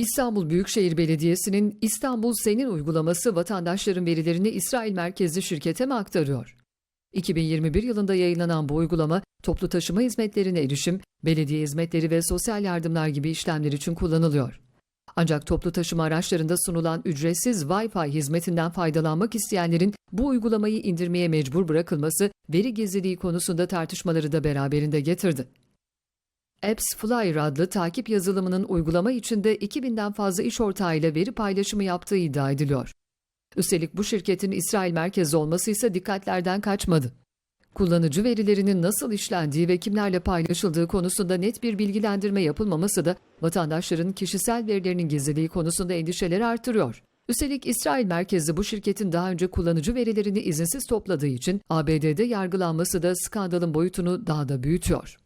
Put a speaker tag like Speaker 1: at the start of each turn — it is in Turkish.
Speaker 1: İstanbul Büyükşehir Belediyesi'nin İstanbul Senin uygulaması vatandaşların verilerini İsrail merkezli şirkete mi aktarıyor? 2021 yılında yayınlanan bu uygulama toplu taşıma hizmetlerine erişim, belediye hizmetleri ve sosyal yardımlar gibi işlemler için kullanılıyor. Ancak toplu taşıma araçlarında sunulan ücretsiz Wi-Fi hizmetinden faydalanmak isteyenlerin bu uygulamayı indirmeye mecbur bırakılması veri gizliliği konusunda tartışmaları da beraberinde getirdi. Apps Flyer adlı takip yazılımının uygulama içinde 2000'den fazla iş ortağıyla veri paylaşımı yaptığı iddia ediliyor. Üstelik bu şirketin İsrail merkezli olması ise dikkatlerden kaçmadı. Kullanıcı verilerinin nasıl işlendiği ve kimlerle paylaşıldığı konusunda net bir bilgilendirme yapılmaması da vatandaşların kişisel verilerinin gizliliği konusunda endişeleri artırıyor. Üstelik İsrail merkezli bu şirketin daha önce kullanıcı verilerini izinsiz topladığı için ABD'de yargılanması da skandalın boyutunu daha da büyütüyor.